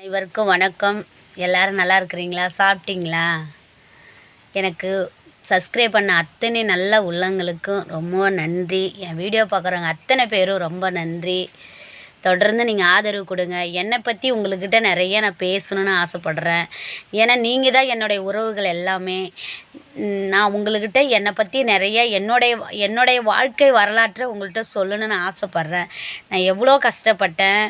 அனைவருக்கும் வணக்கம். எல்லாரும் நல்லா இருக்கிறீங்களா? சாப்பிட்டீங்களா? எனக்கு சப்ஸ்கிரைப் பண்ண அத்தனை நல்ல உள்ளங்களுக்கும் ரொம்ப நன்றி. என் வீடியோ பார்க்குறவங்க அத்தனை பேரும் ரொம்ப நன்றி. தொடர்ந்து நீங்கள் ஆதரவு கொடுங்க. என்னை பற்றி உங்கள்கிட்ட நிறைய நான் பேசணும்னு ஆசைப்பட்றேன். ஏன்னா நீங்கள் தான் என்னுடைய உறவுகள் எல்லாமே. நான் உங்கள்கிட்ட என்னை பற்றி நிறைய என்னுடைய என்னுடைய வாழ்க்கை வரலாற்றை உங்கள்கிட்ட சொல்லணும்னு ஆசைப்பட்றேன். நான் எவ்வளோ கஷ்டப்பட்டேன்.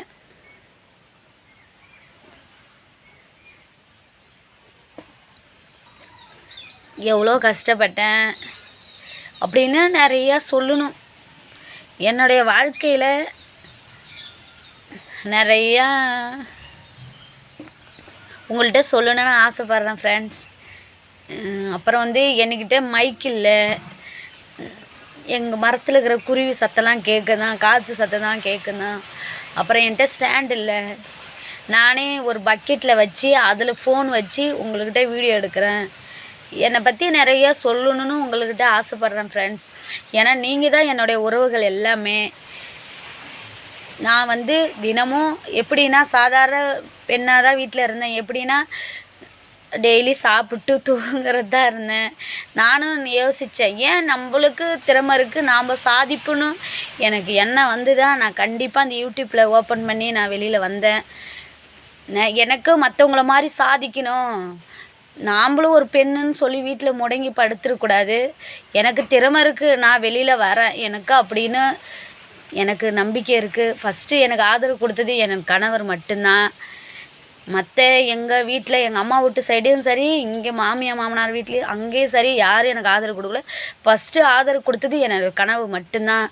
எவ்வளோ கஷ்டப்பட்டேன் அப்படின்னு நிறையா சொல்லணும். என்னுடைய வாழ்க்கையில் நிறையா உங்கள்கிட்ட சொல்லணும்னு ஆசைப்பட்றேன் ஃப்ரெண்ட்ஸ் அப்புறம் வந்து என்கிட்ட மைக் இல்லை. எங்கள் மரத்தில் இருக்கிற குருவி சத்தம்லாம் கேட்குதான் காற்று சத்தம் தான் கேட்குதான். அப்புறம் என்கிட்ட ஸ்டாண்ட் இல்லை. நானே ஒரு பக்கெட்டில் வச்சு அதில் ஃபோன் வச்சு உங்கள்கிட்ட வீடியோ எடுக்கிறேன். என்னை பற்றி நிறைய சொல்லணும்னு உங்கள்கிட்ட ஆசைப்பட்றேன் ஃப்ரெண்ட்ஸ் ஏன்னா நீங்கள் தான் என்னுடைய உறவுகள் எல்லாமே. நான் வந்து தினமும் எப்படின்னா சாதாரண பெண்ணாக தான் வீட்டில் இருந்தேன். எப்படின்னா டெய்லி சாப்பிட்டு தூங்குறது தான் இருந்தேன். நானும் யோசித்தேன் ஏன் நம்மளுக்கு திறமை இருக்குது நாம் சாதிப்புன்னு எனக்கு என்ன வந்து தான் நான் கண்டிப்பாக அந்த யூடியூப்பில் ஓப்பன் பண்ணி நான் வெளியில் வந்தேன். நான் எனக்கு மற்றவங்கள மாதிரி சாதிக்கணும். நாம்பளும் ஒரு பெண்ணுன்னு சொல்லி வீட்டில் முடங்கி படுத்துடக்கூடாது எனக்கு திறமை இருக்குது நான் வெளியில் வரேன். எனக்கு அப்படின்னு எனக்கு நம்பிக்கை இருக்குது ஃபஸ்ட்டு எனக்கு ஆதரவு கொடுத்தது என் கணவர் மட்டும்தான். மற்ற எங்கள் வீட்டில் எங்கள் அம்மா வீட்டு சைடும் சரி இங்கே மாமியார் மாமனார் வீட்லேயும் அங்கேயும் சரி யாரும் எனக்கு ஆதரவு கொடுக்கல. ஃபஸ்ட்டு ஆதரவு கொடுத்தது என்னோட கனவு மட்டும்தான்.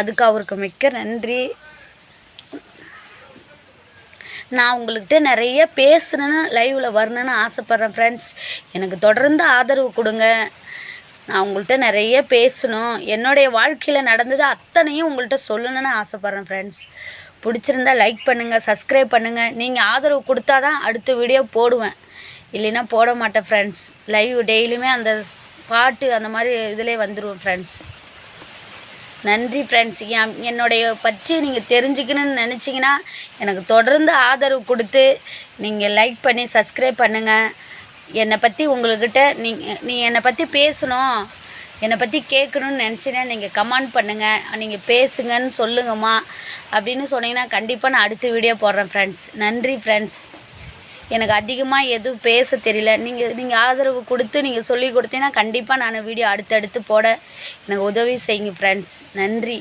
அதுக்கு அவருக்கு மிக்க நன்றி. நான் உங்கள்கிட்ட நிறைய பேசணுன்னு லைவில் வரணுன்னு ஆசைப்பட்றேன் ஃப்ரெண்ட்ஸ் எனக்கு தொடர்ந்து ஆதரவு கொடுங்க. நான் உங்கள்கிட்ட நிறைய பேசணும். என்னுடைய வாழ்க்கையில் நடந்தது அத்தனையும் உங்கள்கிட்ட சொல்லணும்னு ஆசைப்பட்றேன் ஃப்ரெண்ட்ஸ் பிடிச்சிருந்தா லைக் பண்ணுங்கள் சப்ஸ்கிரைப் பண்ணுங்கள் நீங்கள் ஆதரவு கொடுத்தா தான் அடுத்த வீடியோ போடுவேன். இல்லைன்னா போட மாட்டேன் ஃப்ரெண்ட்ஸ் லைவ் டெய்லியுமே அந்த பாட்டு அந்த மாதிரி இதிலே வந்துடுவோம் ஃப்ரெண்ட்ஸ் நன்றி ஃப்ரெண்ட்ஸ் என் என்னுடைய பற்றி நீங்கள் தெரிஞ்சுக்கணும்னு நினச்சிங்கன்னா எனக்கு தொடர்ந்து ஆதரவு கொடுத்து நீங்கள் லைக் பண்ணி சப்ஸ்கிரைப் பண்ணுங்கள் என்னை பற்றி உங்கள்கிட்ட நீங்கள் நீ என்னை பற்றி பேசணும். என்னை பற்றி கேட்கணும்னு நினச்சினா நீங்கள் கமெண்ட் பண்ணுங்கள் நீங்கள் பேசுங்கன்னு சொல்லுங்கம்மா. அப்படின்னு சொன்னீங்கன்னா கண்டிப்பாக நான் அடுத்த வீடியோ போடுறேன் ஃப்ரெண்ட்ஸ் நன்றி ஃப்ரெண்ட்ஸ் எனக்கு அதிகமாக எதுவும் பேச தெரியல. நீங்கள் நீங்கள் ஆதரவு கொடுத்து நீங்கள் சொல்லி கொடுத்தீங்கன்னா கண்டிப்பாக நான் வீடியோ அடுத்தடுத்து போட எனக்கு உதவி செய்யுங்க ஃப்ரெண்ட்ஸ் நன்றி.